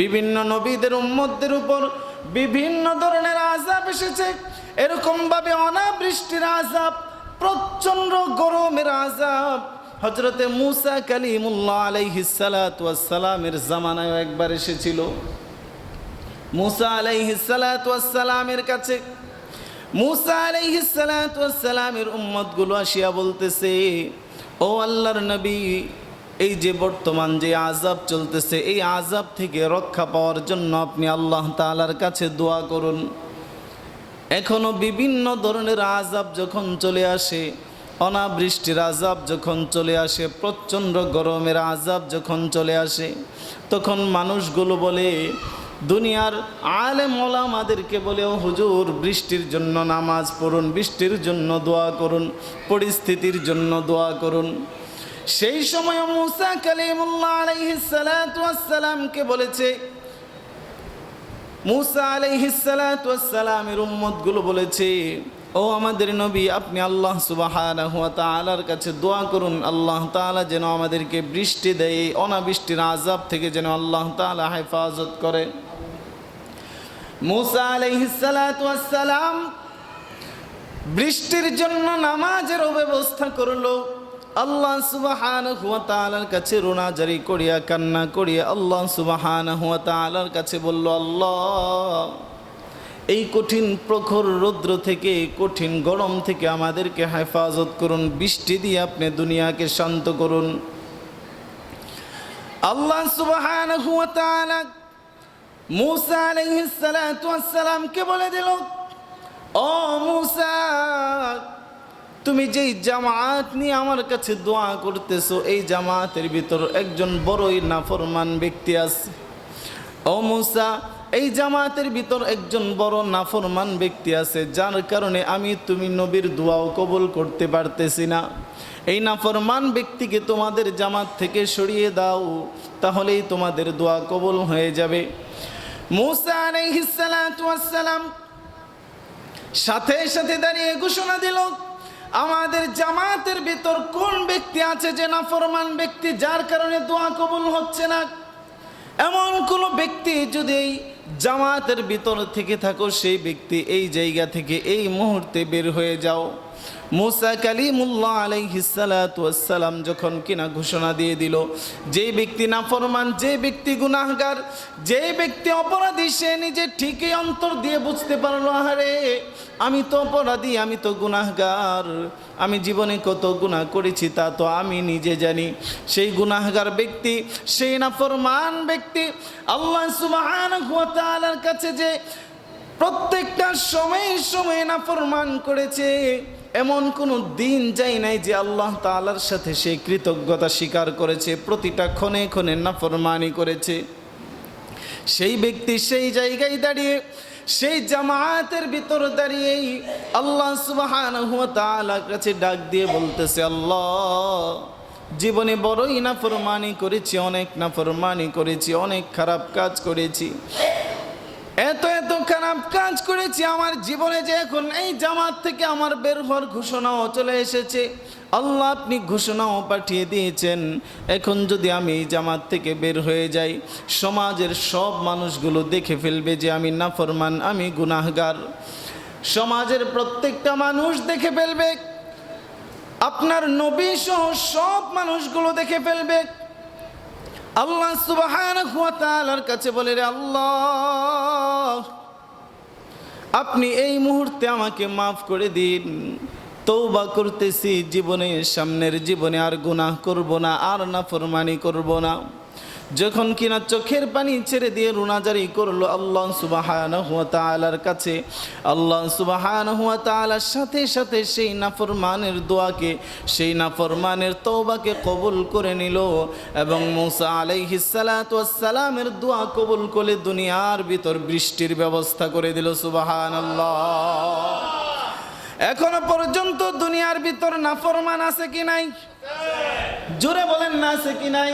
বিভিন্ন নবীদের, উম্মতদের উপর বিভিন্ন ধরনের আজাব এসেছে। এরকমভাবে অনাবৃষ্টির আজাব প্রচণ্ড গরমের আজাব হজরতে মুসা কালিমুল্লাহ আলাইহিসালামের জামানায় একবার এসেছিল। মুসা আলাইহিসালামের কাছে। মুসা আলাইহিসালামের উম্মতগুলো আসিয়া বলতেছে, ও আল্লাহর নবী এই যে বর্তমান যে আজাব চলতেছে, এই আজাব থেকে রক্ষা পাওয়ার জন্য আপনি আল্লাহ তাআলার কাছে দোয়া করুন। এখনও বিভিন্ন ধরনের আজাব যখন চলে আসে, অনাবৃষ্টির আজাব যখন চলে আসে, প্রচণ্ড গরমের আজাব যখন চলে আসে, তখন মানুষগুলো বলে, দুনিয়ার আলে আমাদেরকে বলে, "ও হুজুর, বৃষ্টির জন্য নামাজ পড়ুন, বৃষ্টির জন্য দোয়া করুন, পরিস্থিতির জন্য দোয়া করুন। সেই সময় মুসা কালিমুল্লাহ আলাইহিস সালাতু বলেছে, মুসা আলাইহিসালামের উম্মতগুলো বলেছে, ও আমাদের নবী, আপনি আল্লাহ সুবাহানাহু ওয়া তাআলার কাছে দোয়া করুন, আল্লাহ তাআলা যেন আমাদেরকে বৃষ্টি দেয়, অনাবৃষ্টির আজাব থেকে যেন আল্লাহ তাআলা হেফাজত করে। মুসা আলাইহিসালাম বৃষ্টির জন্য নামাজের ব্যবস্থা করল। আল্লাহ সুবাহান ওয়া তাআলার কাছে রোনা জারি করিয়া, কান্না করিয়া আল্লাহ সুবাহানাহু ওয়া তাআলার কাছে বলল, আল্লাহ, এই কঠিন প্রখর রৌদ্র থেকে, কঠিন গরম থেকে আমাদেরকে হেফাজত করুন, বৃষ্টি দিয়ে আপনি দুনিয়াকে শান্ত করুন। আল্লাহ সুবাহানাহু ওয়া তাআলা মুসা সালামকে বলে দিল, ও মুসা তুমি যেই জামাত নিয়ে আমার কাছে দোয়া করতেছো, এই জামাতের ভিতর একজন বড়ই নাফরমান ব্যক্তি আছে। ও মুসা, এই জামাতের ভিতর একজন বড় নাফরমান ব্যক্তি আছে, যার কারণে আমি তুমি নবীর দোয়াও কবুল করতে পারতেছি না। এই নাফরমান ব্যক্তিকে তোমাদের জামাত থেকে সরিয়ে দাও, তাহলেই তোমাদের দোয়া কবুল হয়ে যাবে। সালাম সাথে সাথে দাঁড়িয়ে ঘোষণা দিল আমাদের জামাতের ভিতর কোন ব্যক্তি আছে যে নাফরমান ব্যক্তি, যার কারণে দোয়া কবুল হচ্ছে না? এমন কোন ব্যক্তি যদি এই জামাতের ভিতর থেকে থাকো, সেই ব্যক্তি এই জায়গা থেকে এই মুহূর্তে বের হয়ে যাও। মুসা কালিমুল্লাহ আলাইহিসালাম যখন কিনা ঘোষণা দিয়ে দিল যে ব্যক্তি নাফরমান যে ব্যক্তি গুনাহগার যে ব্যক্তি অপরাধী, সে নিজে ঠিকই অন্তর দিয়ে বুঝতে পারল, আহারে, আমি তো অপরাধী, আমি তো গুনাহগার, আমি জীবনে কত গুনাহ করেছি তা তো আমি নিজে জানি। সেই গুনাহগার ব্যক্তি, সেই নাফরমান ব্যক্তি, আল্লাহ তাআলার কাছে যে প্রত্যেকটা সময়ে সময়ে নাফরমান করেছে। এমন কোনো দিন যাই নাই যে আল্লাহ তাআলার সাথে সে কৃতজ্ঞতা স্বীকার করেছে, প্রতিটা ক্ষণে ক্ষণে নাফরমানি করেছে। সেই ব্যক্তি সেই জায়গায় দাঁড়িয়ে, সেই জামায়াতের ভিতর দাঁড়িয়েই আল্লাহ সুবহানাহু ওয়া তাআলার কাছে ডাক দিয়ে বলতেছে, আল্লাহ, জীবনে বড়ই নাফরমানি করেছি, অনেক নাফরমানি করেছি, অনেক খারাপ কাজ করেছি। এত খারাপ কাজ করেছি, আমার জীবনে যে এখন এই জামাত থেকে আমার বের হওয়ার ঘোষণাও চলে এসেছে। আল্লাহ আপনি ঘোষণাও পাঠিয়ে দিয়েছেন, এখন যদি আমি জামাত থেকে বের হয়ে যাই, সমাজের সব মানুষগুলো দেখে ফেলবে যে আমি নাফরমান, আমি গুনাহগার। সমাজের প্রত্যেকটা মানুষ দেখে ফেলবে, আপনার নবী সহ সব মানুষগুলো দেখে ফেলবে। আল্লাহ তাআলার কাছে বলে, রে আল্লাহ আপনি এই মুহূর্তে আমাকে মাফ করে দিন। তৌবা করতেছি জীবনে সামনের জীবনে আর গুনাহ করব না, আর না ফরমানি করব না। যখন কিনা চোখের পানি ছেড়ে দিয়ে রুনাজারি করল আল্লাহ সুবাহানহু হুয়া তাআলার কাছে, আল্লাহ সুবাহানহু হুয়া তাআলার সাথে সাথে সেই নাফরমানের দোয়াকে, সেই নাফরমানের তওবাকে কবুল করে নিল এবং মুসা সালামের দোয়া কবুল করে দুনিয়ার ভিতর বৃষ্টির ব্যবস্থা করে দিল সুবহানাল্লাহ। এখনও পর্যন্ত দুনিয়ার ভিতর নাফরমান আছে কি নাই? জোরে বলেন না আছে কি নাই?